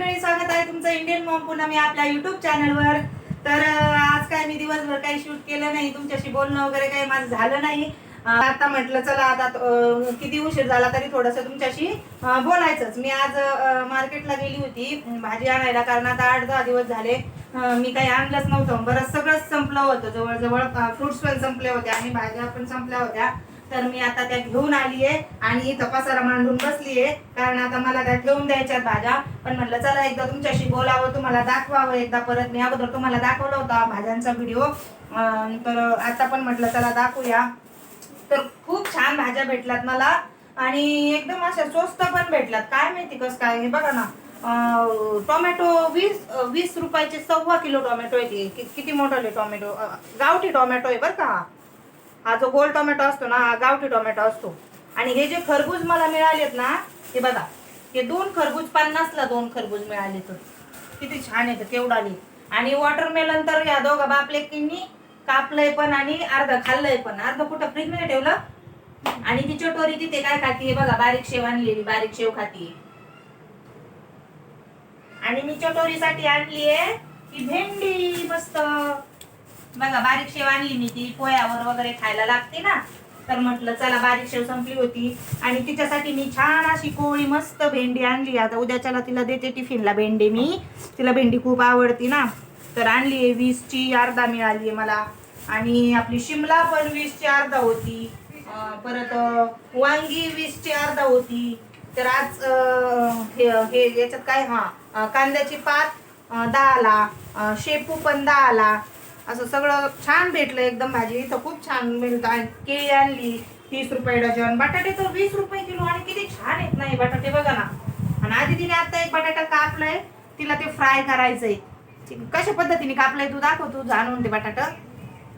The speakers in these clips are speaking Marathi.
मंडळी स्वागत आहे तुमचं इंडियन मॉम पुन्हा मी आपल्या युट्यूब चॅनलवर तर आज काय मी दिवसभर काही शूट केलं नाही तुमच्याशी बोलणं वगैरे काही माझं झालं नाही. आता म्हटलं चला आता किती उशीर झाला तरी थोडंसं तुमच्याशी बोलायचंच. मी आज मार्केटला गेली होती भाजी आणायला कारण आता आठ दहा दिवस झाले मी काही आणलंच नव्हतं. बरं सगळंच संपलं होतं. जवळजवळ फ्रुट्स पण संपले होते आणि भाज्या पण संपल्या होत्या. तर मी आता त्या घेऊन आली आहे आणि तपासाला मांडून बसली आहे कारण आता मला त्या ठेवून द्यायच्यात भाज्या. पण म्हटलं चला एकदा तुमच्याशी बोलावं तुम्हाला दाखवावं एकदा परत. मी अगोदर तुम्हाला दाखवला होता भाज्यांचा व्हिडिओ. तर आता पण म्हटलं चला दाखवूया. तर खूप छान भाज्या भेटल्यात मला. आणि एकदम अशा स्वस्त पण भेटल्यात. काय माहिती कसं काय? हे बघा ना. टोमॅटो वीस वीस रुपयाचे सव्वा किलो टोमॅटो आहे ती किती मोठं टोमॅटो? गावठी टोमॅटो आहे बरं का हा. जो गोल टोमॅटो असतो ना हा गावठी टोमॅटो असतो. आणि हे जे खरबूज मला मिळालेत ना हे बघा हे दोन खरबूज पन्नासला दोन खरबूज मिळाले तर किती छान येतं केवढाली आणि. वॉटरमेलन तर या दोघा बापलेकींनी कापलंय पण आणि अर्ध खाल्लंय पण. अर्ध कुठं फ्रीजमध्ये ठेवलं? आणि ती चटोरी तिथे काय खातीये बघा बारीक शेव आणलेली बारीक शेव खातीये आणि मी चटोरीसाठी आणलीये ती भेंडी मस्त. बघा बारीक शेव आणली मी ती पोह्यावर वगैरे खायला लागते ना. तर म्हटलं चला बारीक शेव संपली होती. आणि तिच्यासाठी मी छान अशी कोळी मस्त भेंडी आणली. आता उद्याच्याला तिला देते टिफिनला भेंडी मी. तिला भेंडी खूप आवडती ना. तर आणली आहे वीसची अर्धा मिळाली आहे मला. आणि आपली शिमला पण वीसची अर्धा होती. परत वांगी वीसची अर्धा होती. तर आज हे हे याच्यात काय? हां कांद्याची पात दहाला शेपू पण दहाला. असं सगळं छान भेटलं एकदम भाजी. इथं खूप छान मिळतं. आणि केळी आणली तीस रुपये डझन. बटाटे तर वीस रुपये किलो आणि किती छान येत नाही बटाटे बघा ना. आणि आधी तिने आता एक बटाटा कापलाय. तिला ते फ्राय करायचंय. कशा पद्धतीने कापलंय तू दाखव तू जाणून ते बटाटा.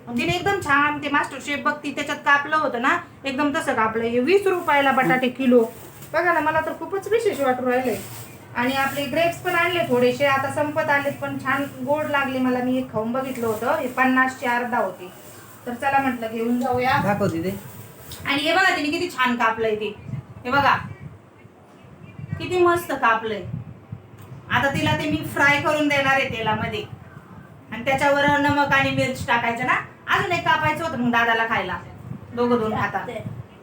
तिने एकदम छान ते मास्टर शेफ बघ ती त्याच्यात कापलं होतं ना एकदम तसं कापलं हे वीस रुपयाला बटाटे किलो. बघा ना मला तर खूपच विशेष वाटून राहिलंय. आणि आपले ग्रेप्स पण आणले थोडेसे आता संपत आलेत पण छान गोड लागले मला. मी एक खाऊन बघितलं होतं. हे पन्नासची अर्धा होती. तर चला म्हटलं घेऊन जाऊया. दाखव तिथे आणि हे बघा तिने किती छान कापलंय ते. हे बघा. किती मस्त कापलंय. आता तिला ते मी फ्राय करून देणार आहे तेलामध्ये. आणि त्याच्यावर नमक आणि मिरच टाकायचं ना. अजून एक कापायचं होतं मग दादाला खायला. दोघं दोन खातात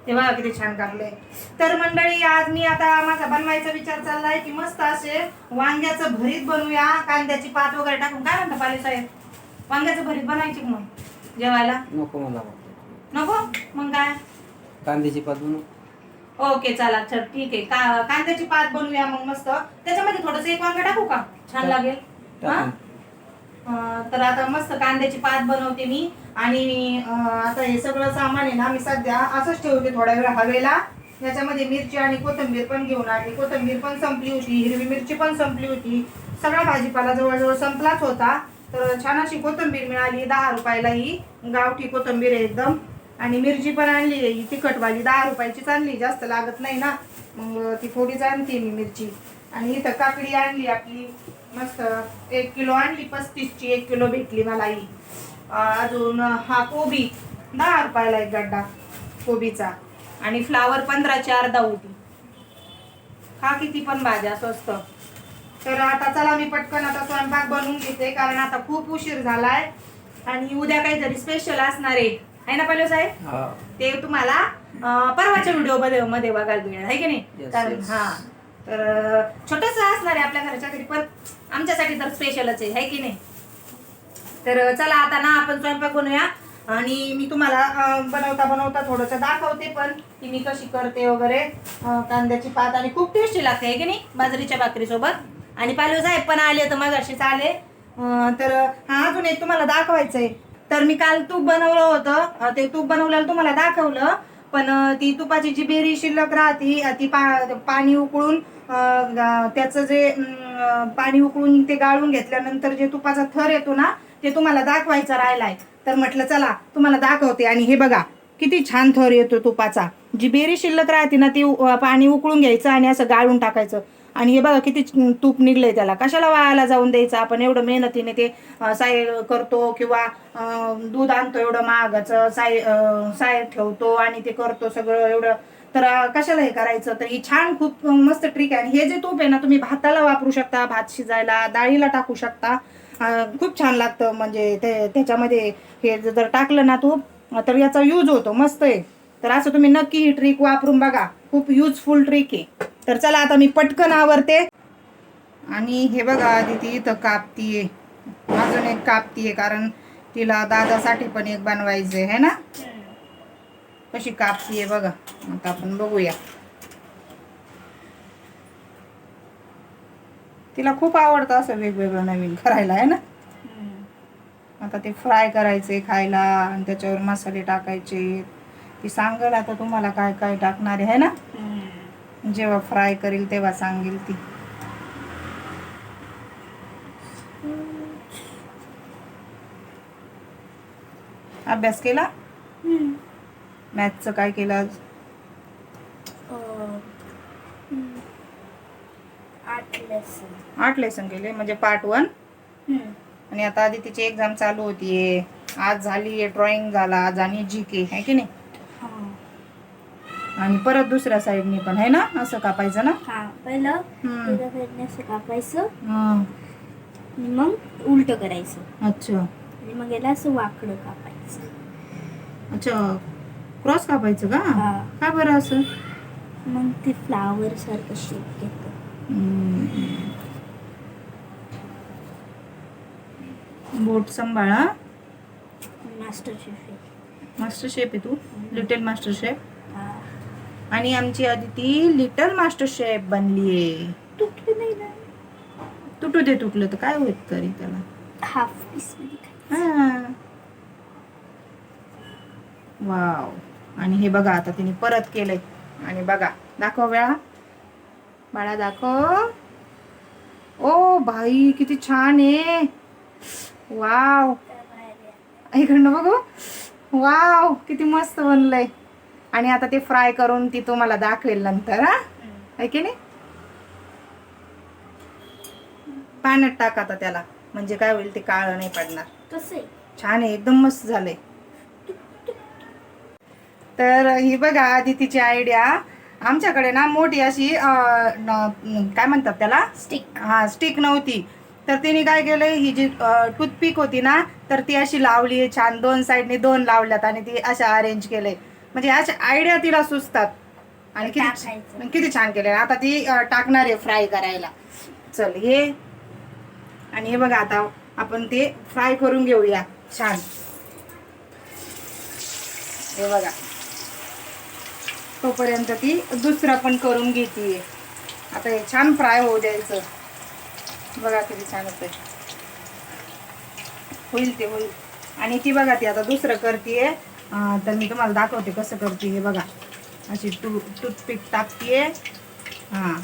ते बघा किती छान कापलंय तर मंडळी आज मी आता माझा बनवायचा विचार चाललाय की मस्त असे वांग्याचं भरीत बनवूया. कांद्याची पात वगैरे टाकून काय म्हणता पाले साहेब? वांग्याचं भरीत बनायची का मग? जेवायला? नको मला नको? मग काय? कांद्याची पात बनव. ओके चला चल ठीक आहे. का कांद्याची पात बनवूया मग मस्त. त्याच्यामध्ये थोडस एक वांग टाकू का? छान लागेल. हा? तर आता मस्त कांद्याची पात बनवते मी. आणि आता हे सगळं सामान आहे ना मी सध्या असंच ठेवते थोड्या वेळ हवेला. याच्यामध्ये मिरची आणि कोथिंबीर पण घेऊन आली. कोथिंबीर पण संपली होती हिरवी मिरची पण संपली होती. सगळा भाजीपाला जवळजवळ संपलाच होता. तर छान अशी कोथिंबीर मिळाली दहा रुपयाला ही. गावठी कोथिंबीर आहे एकदम. आणि मिरची पण आणली आहे ही तिखटवाली. दहा रुपयाचीच आणली जास्त लागत नाही ना. मग ती थोडीच आणते मी मिरची. आणि इथं काकडी आणली आपली. मस्त. एक किलो आणली पस्तीसची एक किलो भेटली मला ही. अजून हा कोबी दहा रुपयाला एक गड्डा कोबीचा. आणि फ्लावर पंधराची अर्धा होती हा किती पण भाज्या स्वस्त. तर आता चला मी पटकन आता स्वयंपाक बनवून घेते कारण आता खूप उशीर झालाय. आणि उद्या काहीतरी स्पेशल असणार आहे. ना पहिले साहेब? ते तुम्हाला परवाच्या व्हिडिओमध्ये मध्ये बघायला मिळेल. आहे की नाही? कारण. हा. तर छोटस असणार आहे आपल्या घराच्या घरी पण आमच्यासाठी तर स्पेशलच आहे है की नाही? तर चला आता ना आपण स्वयंपाक बनवूया. आणि मी तुम्हाला बनवता बनवता थोडस दाखवते पण की मी कशी करते वगैरे. कांद्याची पात आणि खूप टेस्टी लागते आहे की नाही? बाजरीच्या भाकरीसोबत. आणि पालव साहेब पण आले तर मगाशीच आले तर हा अजून एक तुम्हाला दाखवायचं आहे तर मी काल तूप बनवलं होतं. ते तूप बनवल्याला तुम्हाला दाखवलं. पण ती तुपाची जी बेरी शिल्लक राहती ती पा पाणी उकळून त्याचं जे पाणी उकळून ते गाळून घेतल्यानंतर जे तुपाचा थर येतो ना ते तुम्हाला दाखवायचा राहिलाय. तर म्हटलं चला तुम्हाला दाखवते. आणि हे बघा किती छान थर येतो तुपाचा. जी बेरी शिल्लक राहते ना ती पाणी उकळून घ्यायचं आणि असं गाळून टाकायचं. आणि हे बघा किती तूप निघलंय त्याला. कशाला वायाला जाऊन द्यायचं? आपण एवढं मेहनतीने ते साय करतो किंवा दूध आणतो एवढं महागाचं साय साय ठेवतो आणि ते करतो सगळं एवढं. तर कशाला हे करायचं? तर ही छान खूप मस्त ट्रिक आहे. आणि हे जे तूप आहे ना तुम्ही भाताला वापरू शकता भात शिजायला डाळीला टाकू शकता. खूप छान लागतं. म्हणजे ते त्याच्यामध्ये हे जर टाकलं ना तूप तर याचा यूज होतो. मस्त आहे. तर असं तुम्ही नक्की ही ट्रिक वापरून बघा. खूप युजफुल ट्रिक आहे. तर चला आता मी पटकन आवरते. आणि हे बघा ती इथं कापतीये. अजून एक कापतीये कारण तिला दादासाठी पण एक बनवायचंय है ना? कशी कापतीये बघा. आता आपण बघूया. तिला खूप आवडतं असं वेगवेगळं नवीन करायला आहे ना? आता ते फ्राय करायचे खायला आणि त्याच्यावर मसाले टाकायचे. ती सांगेल आता तुम्हाला काय काय टाकणार आहे ना? जेव्हा फ्राय करेल तेव्हा सांगेल ती. अभ्यास केला? मॅथचं काय केलं आज? आठ लेसन केले म्हणजे पार्ट वन आणि आता आधी तिची एक्झाम चालू होतीये. आज झाली ड्रॉइंग झाला आज आणि जी के आहे की नाही? आणि परत दुसऱ्या साईडनी पण आहे ना? असं कापायचं ना? हा पहिलं हम्म. साईडने असं कापायचं. हा. आणि मग उलट करायचं. अच्छा. आणि मग याला असं वाकडं कापायचं. अच्छा क्रॉस कापायचं का? हा. का बरं असं? मग ते फ्लावर सारखं शेप घेतं. बोट सांभाळा मास्टर शेफ मास्टर शेफ आहे तू? लिटल मास्टर शेफ आणि आमची आदिती लिटल मास्टर शेफ बनलीये. तुटलं नाही ना? तुटू दे तुटलं तर काय होत तरी त्याला. Half piece. हा. वाव. आणि हे बघा आता तिने परत केलंय. आणि बघा दाखव वेळा. बाळा दाखव. ओ भाई किती छान आहे. वाव. इकडनं बघू. वाव किती मस्त बनलंय. आणि आता ते फ्राय करून ती तुम्हाला दाखवेल नंतर हा. आहे की नाही? पाण्यात टाक आता त्याला. म्हणजे काय होईल ते काळं नाही पडणार. कसं छान आहे एकदम मस्त झालंय. तर ही बघा आधी तिची आयडिया आमच्याकडे ना मोठी अशी काय म्हणतात त्याला? स्टिक हा स्टिक नव्हती. तर तिने काय केलंय ही जी टूथपिक होती ना तर ती अशी लावली छान. दोन साईडने दोन लावल्यात आणि ती अशा अरेंज केलंय. म्हणजे अशा आयडिया तिला सुचतात. आणि किती. किती छान केलंय. आता ती टाकणार आहे फ्राय करायला. चल हे आणि हे बघा आता आपण ते फ्राय करून घेऊया. छान. हे बघा. तोपर्यंत ती दुसरं पण करून घेते आता हे छान फ्राय होऊ द्यायचं. बघा किती छान होतंय. होईल ते होईल. आणि ती बघा ती आता दुसरं करतीये. अं, तर मी तुम्हाला दाखवते कसं करते हे बघा. अशी टू टूथपिक टाकते. हां.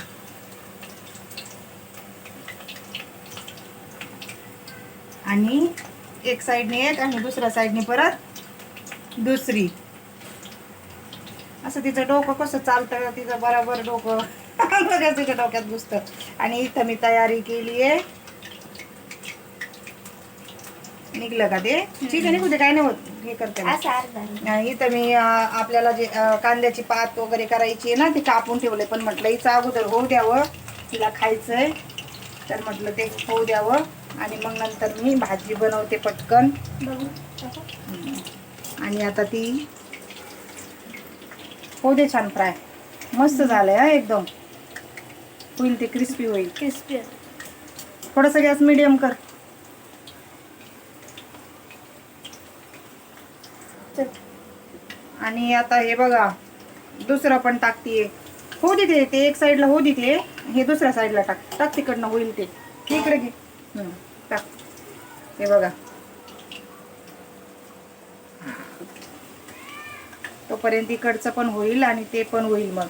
आणि एक साईडने एक आणि दुसऱ्या साईडने परत दुसरी. असं तिचं डोकं कसं चालतं तिचं बरोबर डोकं तिच्या डोक्यात घुसतं. आणि इथं मी तयारी केली आहे. निघलं का ते? ठीक आहे निघू दे काय नाही होत. हे करते मी. असं अर्धा आणि इथं मी अं, आपल्याला जे अं, कांद्याची पात वगैरे करायची आहे ना ते कापून ठेवले पण म्हटलं हिचं अगोदर होऊ द्यावं. तिला खायचंय. तर म्हटलं ते होऊ द्यावं. आणि मग नंतर मी भाजी बनवते पटकन. बघू. टाका. आणि आता ती होऊ दे छान फ्राय. मस्त झालंय हा एकदम. होईल ते क्रिस्पी होईल. क्रिस्पी थोडंसं गॅस मिडियम कर. आणि आता हे बघा दुसरं पण टाकतीये. हो दे ते एक साईडला हो दे हे दुसऱ्या साईडला टाक. टाक तिकडनं होईल ते. इकडे घे. टाक. हे बघा. तोपर्यंत इकडचं पण होईल आणि ते पण होईल मग.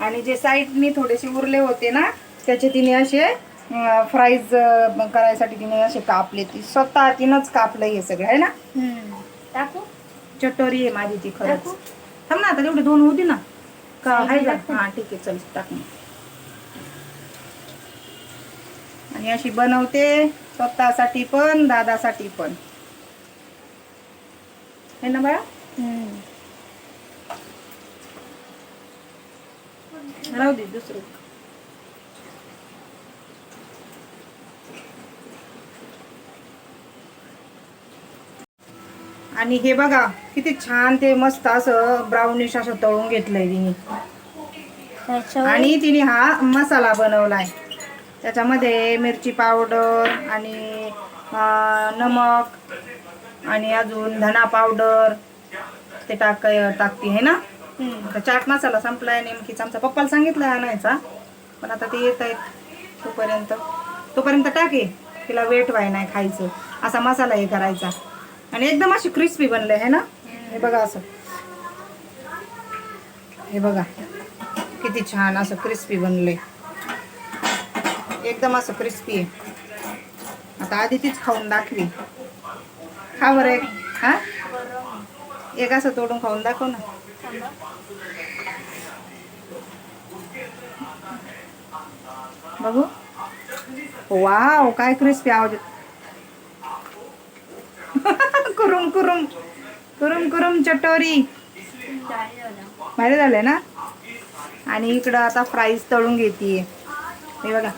आणि जे साईडनी थोडेसे उरले होते ना त्याचे तिने असे फ्राईज करायसाठी तिने असे कापले. ती स्वतः तिनंच कापलं हे सगळं आहे ना? हम्म. टाकू? चटोरी आहे माझी ती खरंच टाकू? थांब ना आता तेवढे दोन होती ना का आहे का. हा ठीक आहे चल टाक मग. आणि अशी बनवते स्वतःसाठी पण दादासाठी पण है ना बाळा हम्म. राहू दे दुसरं आणि हे बघा किती छान ते मस्त असं ब्राउनिश असं तळून घेतलंय तिने. आणि तिने हा मसाला बनवलाय. त्याच्यामध्ये मिरची पावडर आणि नमक आणि अजून धना पावडर ते टाक टाकते आहे ना? चाट मसाला संपलाय नेमकीच आमचा पप्पाला सांगितलं आणायचा. पण आता ते येत आहेत तोपर्यंत. तोपर्यंत टाके तिला वेट व्हाय नाही खायचं. असा मसाला हे करायचा. आणि एकदम अशी क्रिस्पी बनले आहे ना? हे बघा असं. हे बघा. किती छान असं क्रिस्पी बनले एकदम असं क्रिस्पी आहे. आता आधी तीच खाऊन दाखवी. खा बरं एक. हा? एक असं तोडून खाऊन दाखव ना. बघू. वाव काय क्रिस्पी आवाज. कुरुम कुरुम. कुरुम कुरुम चटोरी. भारी झालंय ना? आणि इकडं आता फ्राईज तळून घेते हे बघा.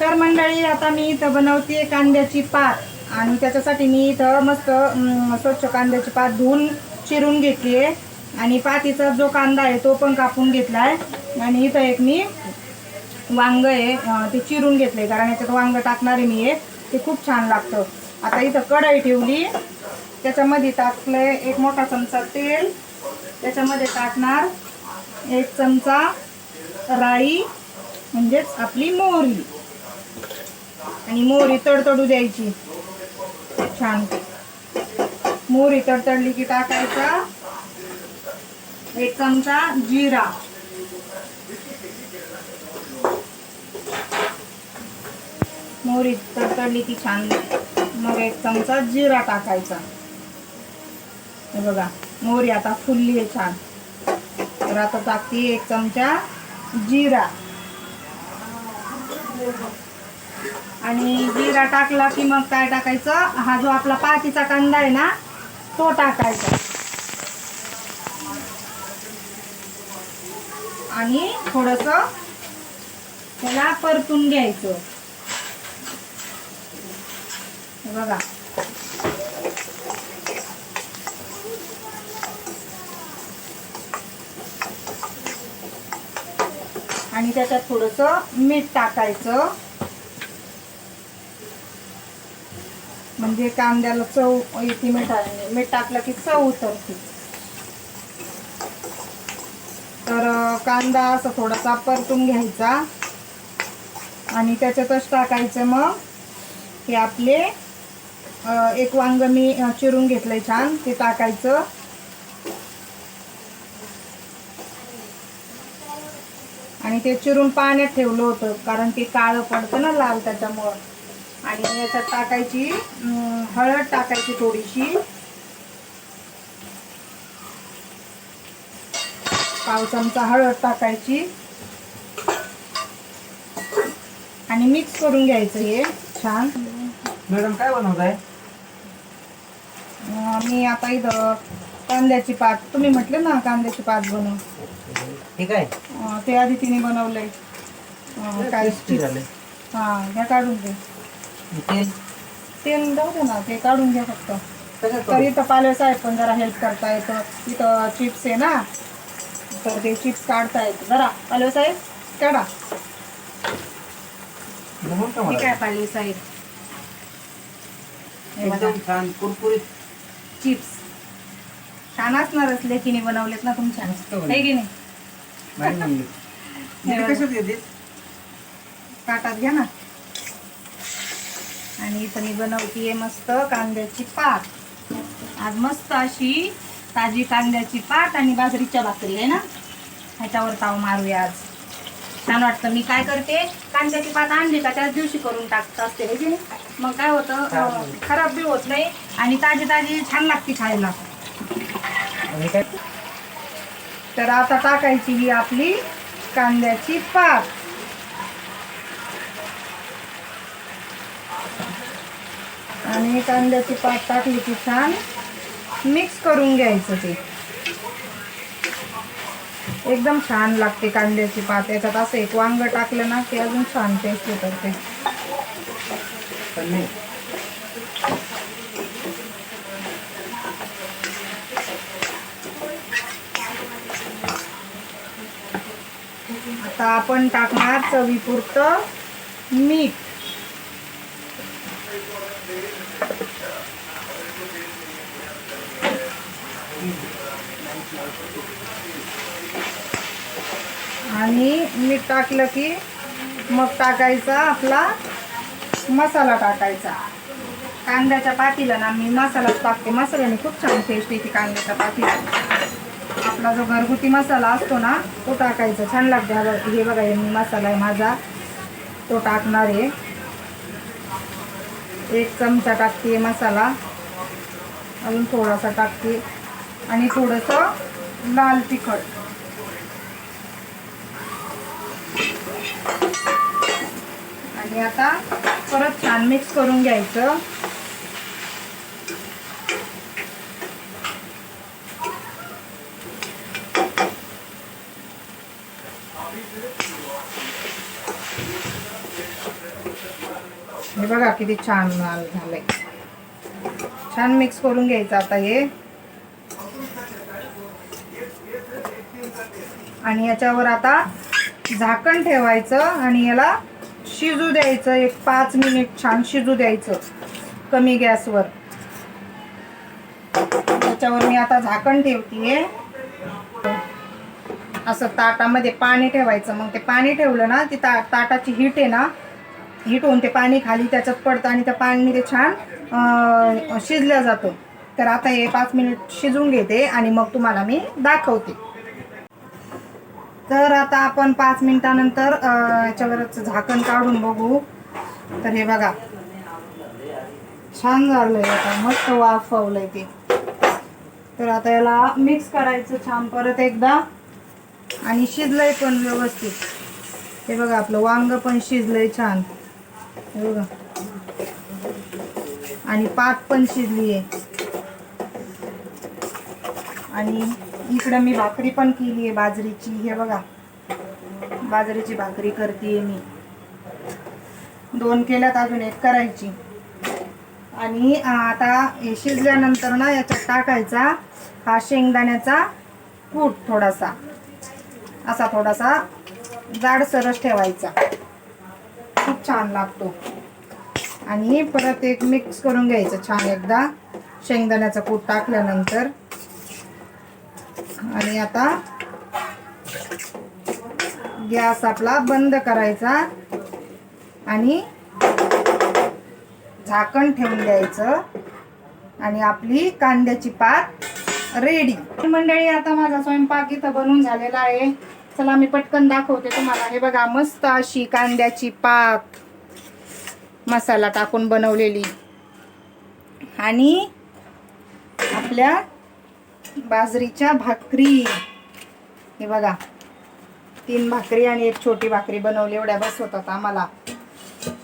तर मंडळी आता मी इथं बनवते कांद्याची पात. आणि त्याच्यासाठी मी इथं मस्त स्वच्छ कांद्याची पात धुवून चिरून घेतली आहे आणि पातीचा जो कांदा आहे तो पण कापून घेतला आहे आणि इथं एक मी वांग आहे ते चिरून घेतले कारण याच्यात वांग टाकणार आहे मी एक ते खूप छान लागतं. आता इथं कढई ठेवली त्याच्यामध्ये टाकलंय एक मोठा चमचा तेल त्याच्यामध्ये टाकणार एक चमचा राई म्हणजेच आपली मोहरी. आणि मोहरी तडतडू द्यायची. छान. मोहरी तडतडली की टाकायचा एक चमचा जिरा. मोहरी तडतडली की छान. मग एक चमचा जिरा टाकायचा. हे बघा मोहरी आता फुलली आहे छान. तर आता टाकते एक चमचा जिरा. आणि जिरा टाकला की मग काय टाकायचं? हा जो आपला पातीचा कांदा आहे ना तो टाकायचा. आणि थोडस त्याला परतून घ्यायचं. हे बघा. आणि त्याच्यात थोडस मीठ टाकायचं. म्हणजे कांद्याला चव येते मिठाने मीठ टाकलं की चव उतरते. तर कांदा असा थोडासा परतून घ्यायचा. आणि त्याच्यातच टाकायचं मग हे आपले एक वांग मी चिरून घेतलंय छान ते टाकायचं. आणि ते चिरून पाण्यात ठेवलं होतं कारण ते काळं पडतं ना लाल त्याच्यामुळं. आणि याच्यात टाकायची हळद टाकायची थोडीशी. पाव चमचा हळद टाकायची. आणि मिक्स करून घ्यायचं हे छान. मॅडम काय बनवत आहे मी आता इथं कांद्याची पात तुम्ही म्हटले ना कांद्याची पात बनव ठीक आहे ते आधी तिने बनवलंय. काय हा घ्या काढून घे तेल? तेल जाऊ दे ना ते काढून घ्या फक्त. तर इथं पाले साहेब पण जरा हेल्प करता येतं इथं चिप्स आहे ना तर ते चिप्स काढता येतं जरा पाले साहेब काढा. ठीक आहे पाले साहेब? हे बघा. एकदम छान कुरकुरीत. चिप्स. छान असणारच लेकीने बनवलेत ना तुमच्या? मस्त बनले. आहे की नाही? नाही म्हणली. कशात ताटात घ्या ना. आणि इथं मी बनवतीये मस्त कांद्याची पात. आज मस्त अशी ताजी कांद्याची पात आणि बाजरीच्या भाकरी आहे ना? ह्याच्यावर ताव मारूया आज. छान वाटतं. मी काय करते? कांद्याची पात आणली का त्याच दिवशी करून टाकत असते हे की नाही? मग काय होतं अं, खराब बी होत नाही आणि ताजी ताजी छान लागते खायला. आणि काय? तर आता टाकायची ही आपली कांद्याची पात. आणि कांद्याची पात टाकली की छान मिक्स करून घ्यायचं ते. एकदम छान लागते कांद्याची पात. याच्यात असं एक वांग टाकलं ना की अजून छान टेस्ट होतं ते नाही आता आपण टाकणार चवीपुरतं मीठ. आणि मीठ टाकलं की मग टाकायचा आपला मसाला टाकायचा. कांद्याच्या पातीला ना मी मसालाच टाकते. मसाल्याने खूप छान टेस्ट येते कांद्याच्या पातीला. आपला जो घरगुती मसाला असतो ना तो टाकायचा. छान लागते. हा हे बघा हे मी मसाला आहे माझा. तो टाकणार आहे. एक चमचा टाकते मसाला. अजून थोडासा टाकते. आणि थोडंसं लाल तिखट. आणि आता परत छान मिक्स करून घ्यायचं. हे बघा किती छान माल झालंय. छान मिक्स करून घ्यायचं आता हे. आणि याच्यावर आता झाकण ठेवायचं आणि याला शिजू द्यायचं एक पाच मिनिट छान शिजू द्यायचं कमी गॅसवर. त्याच्यावर मी आता झाकण ठेवते असं ताटामध्ये पाणी ठेवायचं. मग ते पाणी ठेवलं ना ती ता ताटाची हीट आहे ना हीट होऊन ते पाणी खाली त्याच्यात पडतं आणि त्या पाणी ते छान शिजलं जातं. तर आता हे पाच मिनिट शिजून घेते आणि मग तुम्हाला मी दाखवते. तर आता आपण पाच मिनिटानंतर याच्यावरच झाकण काढून बघू. तर हे बघा. छान झालंय आता मस्त वाफवलंय ते. तर आता याला मिक्स करायचं छान परत एकदा. आणि शिजलंय पण व्यवस्थित. हे बघा आपलं वांग पण शिजलंय छान. हे बघा. आणि पात पण शिजली आहे आणि इकडं मी भाकरी पण केली आहे बाजरीची. हे बघा. बाजरीची भाकरी करते मी. दोन केल्यात अजून एक करायची. आणि आता हे शिजल्यानंतर ना याच्यात टाकायचा हा शेंगदाण्याचा कूट थोडासा. असा थोडासा जाडसरच ठेवायचा. खूप छान लागतो. आणि परत एक मिक्स करून घ्यायचं छान एकदा. शेंगदाण्याचा कूट टाकल्यानंतर. आणि आता गॅस आपला बंद करायचा आणि झाकण ठेवून द्यायचं आणि आपली कांद्याची पात रेडी मंडळी आता माझा स्वयंपाक इथं बनवून झालेला आहे. चला मी पटकन दाखवते तुम्हाला. हे बघा मस्त अशी कांद्याची पात मसाला टाकून बनवलेली. आणि आपल्या बाजरीच्या भाकरी. हे बघा तीन भाकरी आणि एक छोटी भाकरी बनवली एवढ्या बस होतात आम्हाला.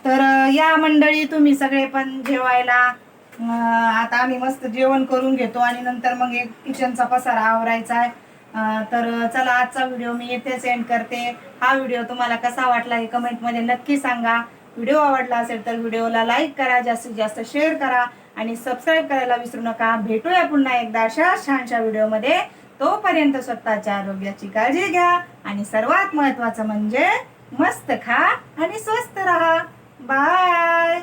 तर या मंडळी तुम्ही सगळे पण जेवायला आता आम्ही मस्त जेवण करून घेतो आणि नंतर मग एक किचनचा पसारा आवरायचा आहे. तर चला आजचा व्हिडिओ मी इथेच एंड करते. हा व्हिडिओ तुम्हाला कसा वाटला हे कमेंटमध्ये नक्की सांगा. व्हिडिओ आवडला असेल तर व्हिडिओला लाईक करा जास्तीत जास्त शेअर करा. आणि सबस्क्राईब करायला विसरू नका. भेटूया पुन्हा एकदा अशा छानशा व्हिडिओमध्ये. तोपर्यंत स्वतःच्या आरोग्याची काळजी घ्या आणि सर्वात महत्वाचं म्हणजे मस्त खा आणि स्वस्त राहा. बाय